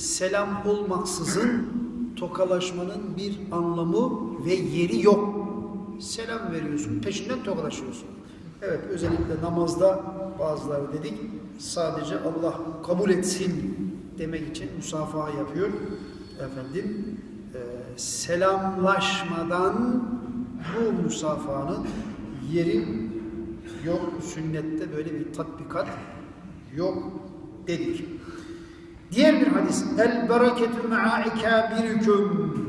selam olmaksızın tokalaşmanın bir anlamı ve yeri yok. Selam veriyorsun, peşinden tokalaşıyorsun. Evet, özellikle namazda bazıları dedik, sadece Allah kabul etsin demek için musafaha yapıyor. Efendim, e, selamlaşmadan bu musafahanın yeri yok. Sünnette böyle bir tatbikat yok dedik. Diğer bir hadis. El bereketu ma'a ikabirikum.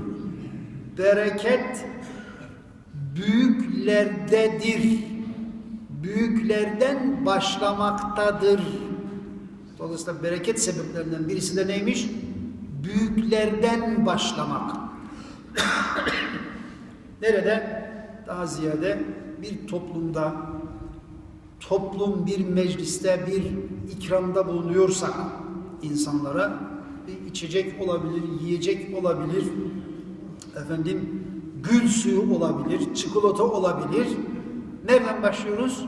Bereket büyüklerdedir. Büyüklerden başlamaktadır. Dolayısıyla bereket sebeplerinden birisi de neymiş? Büyüklerden başlamak. Nerede? Daha ziyade bir toplumda, toplum bir mecliste bir ikramda bulunuyorsak insanlara bir içecek olabilir, yiyecek olabilir, efendim gül suyu olabilir, çikolata olabilir. Nereden başlıyoruz?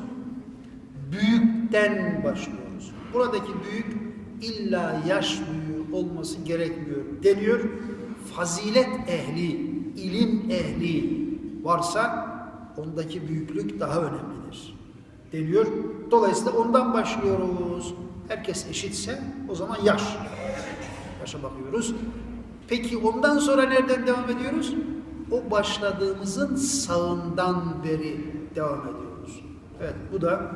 Büyükten başlıyoruz. Buradaki büyük illa yaş büyüğü olması gerekmiyor deniyor. Fazilet ehli, ilim ehli varsa ondaki büyüklük daha önemlidir deniyor. Dolayısıyla ondan başlıyoruz. Herkes eşitse o zaman yaş. Yaşa bakıyoruz. Peki ondan sonra nereden devam ediyoruz? O başladığımızın sağından beri devam ediyoruz. Evet bu da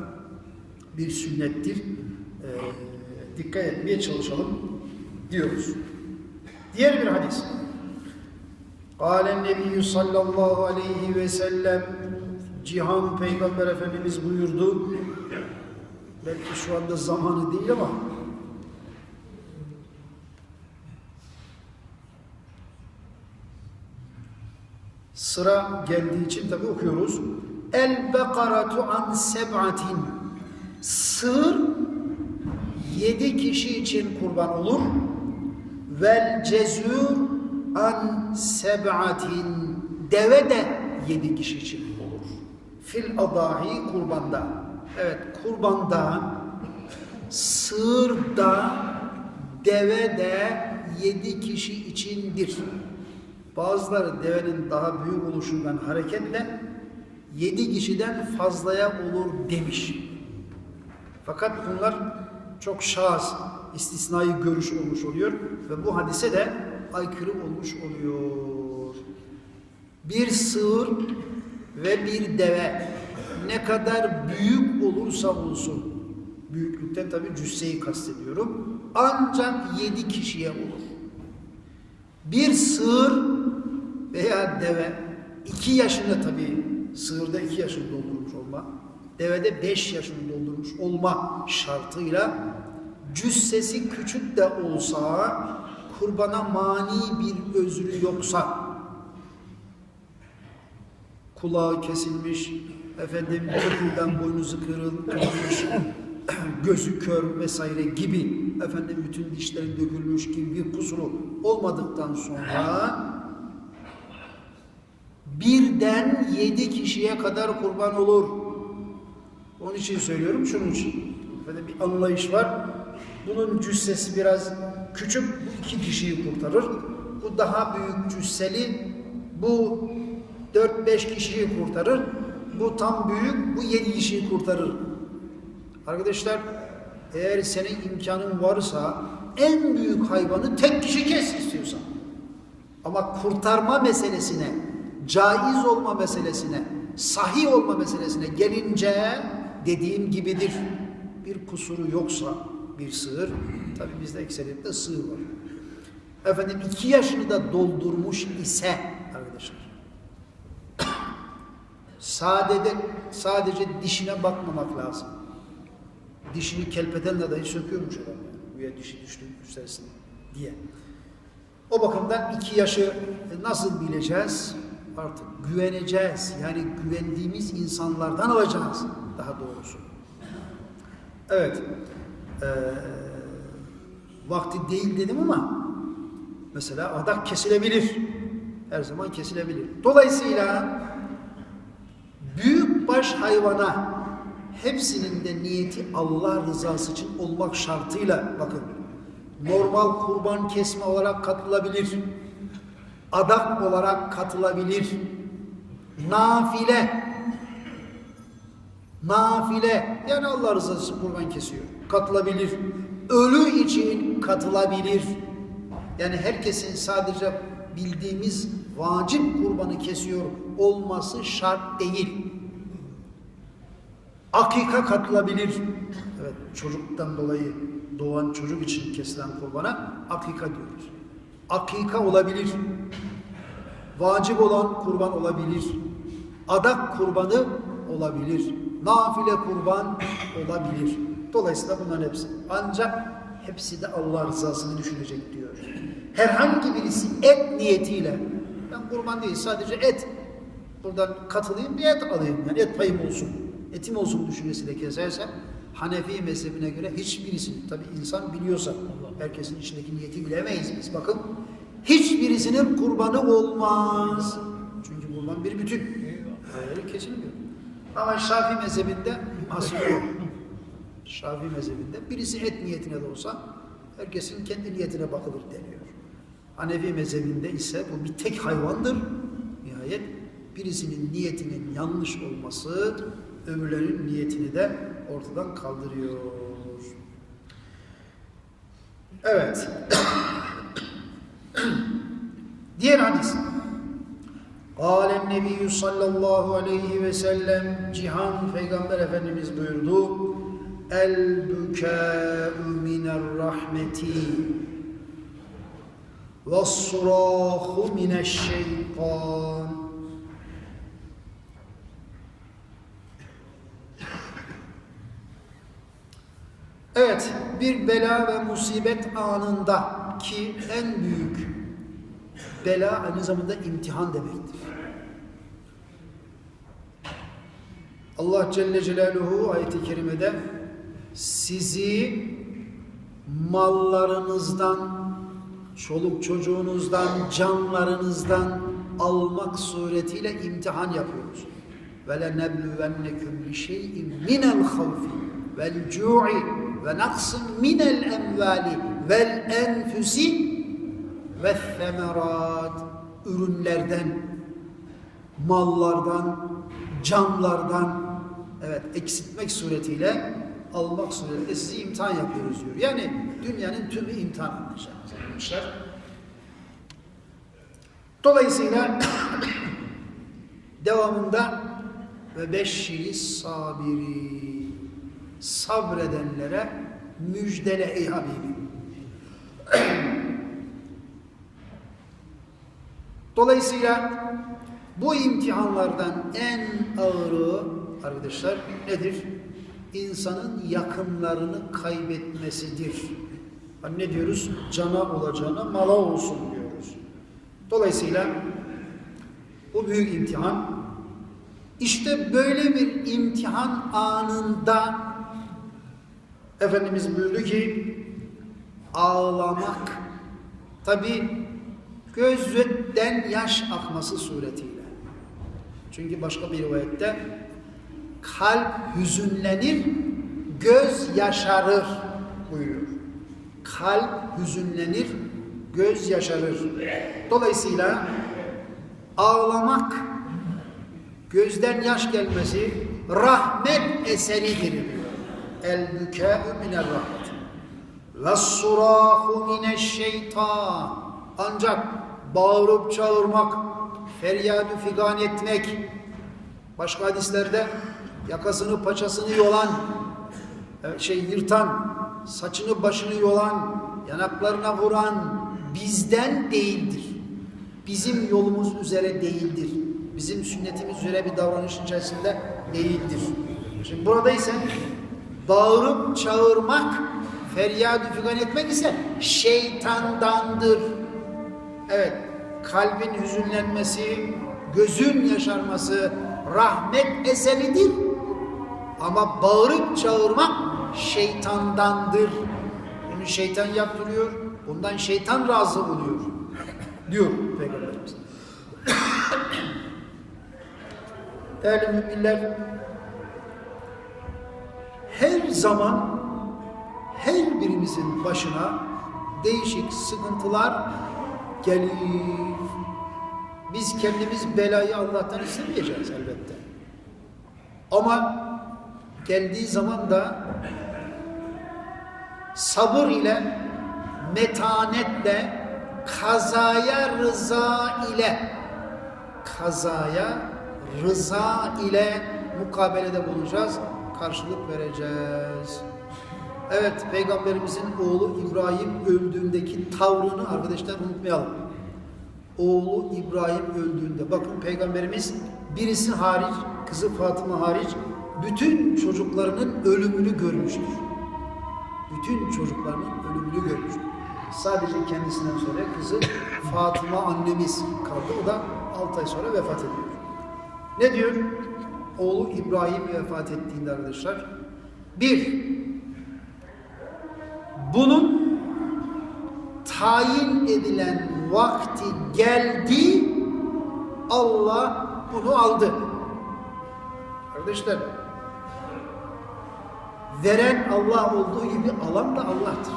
bir sünnettir. Ee, dikkat etmeye çalışalım diyoruz. Diğer bir hadis. Kâlen Nebiyyü sallallahu aleyhi ve sellem Cihan Peygamber Efendimiz buyurdu. Belki şu anda zamanı değil ama sıra geldiği için tabi okuyoruz. El bekaratu an seb'atin Sığır yedi kişi için kurban olur. Vel cezur an seb'atin Deve de yedi kişi için olur. Fil adahi kurbanda. Evet kurbanda, sığırda, deve de yedi kişi içindir. Bazıları devenin daha büyük oluşundan hareketle yedi kişiden fazlaya olur demiş. Fakat bunlar çok şahs, istisnai görüş olmuş oluyor ve bu hadise de aykırı olmuş oluyor. Bir sığır ve bir deve ne kadar büyük olursa olsun, büyüklükten tabi cüsseyi kastediyorum, ancak yedi kişiye olur. Bir sığır veya deve iki yaşında tabi sığırda iki yaşını doldurmuş olma, devede beş yaşını doldurmuş olma şartıyla cüssesi küçük de olsa kurbana mani bir özrü yoksa kulağı kesilmiş, efendim köprüden boynuzu kırıl, kırılmış, gözü kör vesaire gibi efendim bütün dişleri dökülmüş gibi bir kusuru olmadıktan sonra birden yedi kişiye kadar kurban olur. Onun için söylüyorum, şunun için. Böyle bir anlayış var. Bunun cüssesi biraz küçük, bu iki kişiyi kurtarır. Bu daha büyük cüsseli, bu 4-5 kişiyi kurtarır. Bu tam büyük, bu 7 kişiyi kurtarır. Arkadaşlar, eğer senin imkanın varsa en büyük hayvanı tek kişi kes istiyorsan. Ama kurtarma meselesine, caiz olma meselesine, sahih olma meselesine gelince dediğim gibidir. Bir kusuru yoksa bir sığır, tabi bizde ekseriyette sığır var. Efendim iki yaşını da doldurmuş ise arkadaşlar, sadece, sadece dişine bakmamak lazım. Dişini kelpetenle dahi söküyormuş adam. Buraya dişi düştü üstlersin diye. O bakımdan iki yaşı nasıl bileceğiz? Artık güveneceğiz. Yani güvendiğimiz insanlardan alacağız daha doğrusu. Evet. Ee, vakti değil dedim ama mesela adak kesilebilir. Her zaman kesilebilir. Dolayısıyla büyük baş hayvana hepsinin de niyeti Allah rızası için olmak şartıyla bakın. Normal kurban kesme olarak katılabilir, adak olarak katılabilir, nafile, nafile. Yani Allah rızası için kurban kesiyor, katılabilir, ölü için katılabilir. Yani herkesin sadece bildiğimiz vacip kurbanı kesiyor olması şart değil. Akika katılabilir. Evet, çocuktan dolayı doğan çocuk için kesilen kurbana akika diyoruz. Akika olabilir. Vacip olan kurban olabilir. Adak kurbanı olabilir. Nafile kurban olabilir. Dolayısıyla bunların hepsi. Ancak hepsi de Allah rızasını düşünecek diyor. Herhangi birisi et niyetiyle ben kurban değil sadece et. Buradan katılayım bir et alayım. Yani et payım olsun. Etim olsun düşüncesiyle keserse Hanefi mezhebine göre hiçbirisinin tabi insan biliyorsa herkesin içindeki niyeti bilemeyiz biz. Bakın hiçbirisinin kurbanı olmaz. Çünkü kurban bir bütün. Öyle kesilmiyor. Ama Şafii mezhebinde asıl yok Şafii mezhebinde birisi et niyetine de olsa herkesin kendi niyetine bakılır deniyor Hanefi mezhebinde ise bu bir tek hayvandır. Nihayet birisinin niyetinin yanlış olması öbürlerinin niyetini de ortadan kaldırıyor. Evet. Diğer hadis. Kâlen Nebiyyü sallallahu aleyhi ve sellem Cihan Peygamber Efendimiz buyurdu. El bükâ'ü miner rahmeti ve surahu mineşşeytan Evet, bir bela ve musibet anında ki en büyük bela aynı zamanda imtihan demektir. Allah Celle Celaluhu ayeti kerimede sizi mallarınızdan, çoluk çocuğunuzdan, canlarınızdan almak suretiyle imtihan yapıyoruz. Ve lenebluvennekum bi şey'in minel havfi vel cu'i ve naqsın minel emvali vel enfüsi ve semerat ürünlerden, mallardan, canlardan evet eksiltmek suretiyle almak suretiyle sizi imtihan yapıyoruz diyor. Yani dünyanın tümü imtihan anlaşılmışlar. Dolayısıyla devamında ve beşşiri sabiri sabredenlere müjdele ey Habibim. Dolayısıyla bu imtihanlardan en ağırı arkadaşlar nedir? İnsanın yakınlarını kaybetmesidir. Hani ne diyoruz? Cana olacağına mala olsun diyoruz. Dolayısıyla bu büyük imtihan işte böyle bir imtihan anında Efendimiz buyurdu ki ağlamak tabi gözden yaş akması suretiyle. Çünkü başka bir rivayette kalp hüzünlenir, göz yaşarır buyuruyor. Kalp hüzünlenir, göz yaşarır. Dolayısıyla ağlamak, gözden yaş gelmesi rahmet eseridir diyor. El bükâ'u minel rahmet. Ve surâhu mineşşeytan. Ancak bağırıp çağırmak, feryadü figan etmek, başka hadislerde yakasını paçasını yolan, şey yırtan, saçını başını yolan, yanaklarına vuran bizden değildir. Bizim yolumuz üzere değildir. Bizim sünnetimiz üzere bir davranış içerisinde değildir. Şimdi burada ise bağırıp çağırmak, feryadü figan etmek ise şeytandandır. Evet, kalbin hüzünlenmesi, gözün yaşarması rahmet eseridir. Ama bağırıp çağırmak şeytandandır. Bunu şeytan yaptırıyor, bundan şeytan razı oluyor. Diyor Peygamberimiz. Değerli müminler, her zaman her birimizin başına değişik sıkıntılar gelir. Biz kendimiz belayı Allah'tan istemeyeceğiz elbette. Ama geldiği zaman da sabır ile, metanetle, kazaya rıza ile, kazaya rıza ile mukabelede bulunacağız, karşılık vereceğiz. Evet, Peygamberimizin oğlu İbrahim öldüğündeki tavrını arkadaşlar unutmayalım. Oğlu İbrahim öldüğünde, bakın Peygamberimiz birisi hariç, kızı Fatıma hariç, bütün çocuklarının ölümünü görmüştür. Bütün çocuklarının ölümünü görmüştür. Sadece kendisinden sonra kızı Fatıma annemiz kaldı. O da 6 ay sonra vefat ediyor. Ne diyor? Oğlu İbrahim vefat ettiğinde arkadaşlar. Bir, bunun tayin edilen vakti geldi, Allah bunu aldı. Kardeşler, veren Allah olduğu gibi alan da Allah'tır.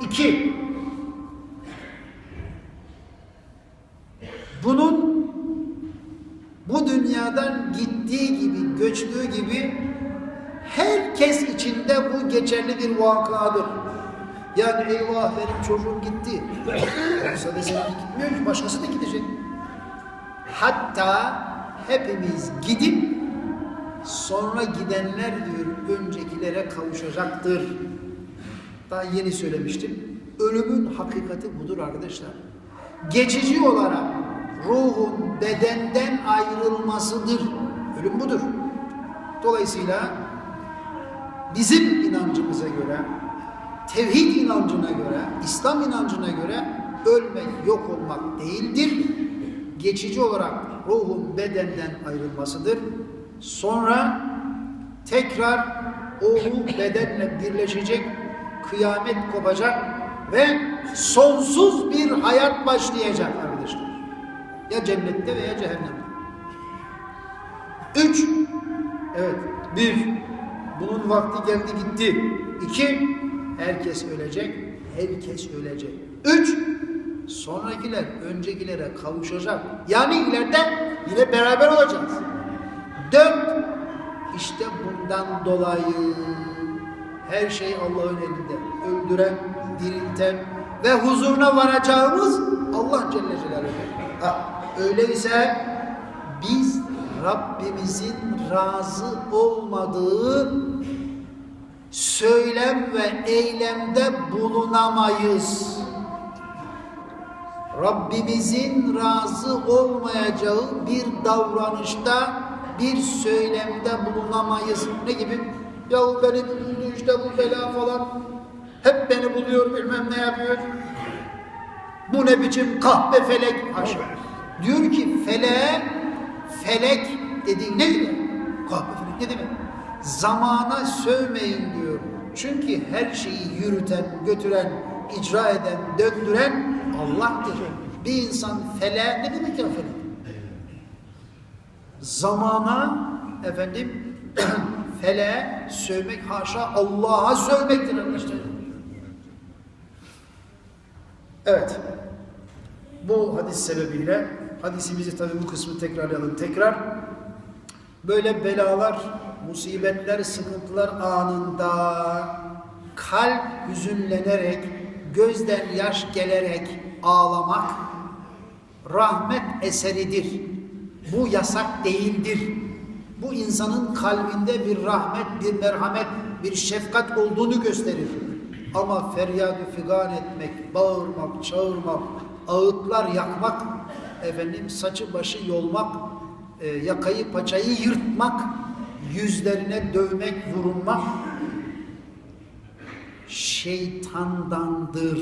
İki, bunun bu dünyadan gittiği gibi, göçtüğü gibi herkes içinde bu geçerli bir vakadır. Yani eyvah benim çocuğum gitti. Yoksa da seninki gitmiyor ki başkası da gidecek. Hatta hepimiz gidip sonra gidenler diyor öncekilere kavuşacaktır. Daha yeni söylemiştim. Ölümün hakikati budur arkadaşlar. Geçici olarak ruhun bedenden ayrılmasıdır. Ölüm budur. Dolayısıyla bizim inancımıza göre, tevhid inancına göre, İslam inancına göre ölmek yok olmak değildir. Geçici olarak ruhun bedenden ayrılmasıdır. Sonra tekrar o ruh bedenle birleşecek, kıyamet kopacak ve sonsuz bir hayat başlayacak arkadaşlar. Ya cennette veya cehennemde. Üç, evet, bir, bunun vakti geldi gitti. İki, herkes ölecek, herkes ölecek. Üç, sonrakiler öncekilere kavuşacak. Yani ileride yine beraber olacağız. Dört, işte bundan dolayı her şey Allah'ın elinde. Öldüren, dirilten ve huzuruna varacağımız Allah Celle Celaluhu. Öyleyse biz Rabbimizin razı olmadığı söylem ve eylemde bulunamayız. Rabbimizin razı olmayacağı bir davranışta, bir söylemde bulunamayız. Ne gibi? Ya beni buldu işte bu bela falan. Hep beni buluyor bilmem ne yapıyor. Bu ne biçim kahpe felek? Haşa. Diyor ki feleğe felek dediğin ne demek? Kahpe felek ne demek? Zamana sövmeyin diyor. Çünkü her şeyi yürüten, götüren, icra eden, döndüren Allah'tır. Bir insan fele ne demek ya felek? Zamana efendim fele sövmek haşa Allah'a sövmektir arkadaşlar. Evet. Bu hadis sebebiyle hadisimizi tabi bu kısmı tekrarlayalım tekrar. Böyle belalar, musibetler, sıkıntılar anında kalp hüzünlenerek, gözden yaş gelerek ağlamak rahmet eseridir. Bu yasak değildir. Bu insanın kalbinde bir rahmet, bir merhamet, bir şefkat olduğunu gösterir. Ama feryadü figan etmek, bağırmak, çağırmak, ağıtlar yakmak, efendim saçı başı yolmak, e, yakayı paçayı yırtmak, yüzlerine dövmek, vurulmak şeytandandır.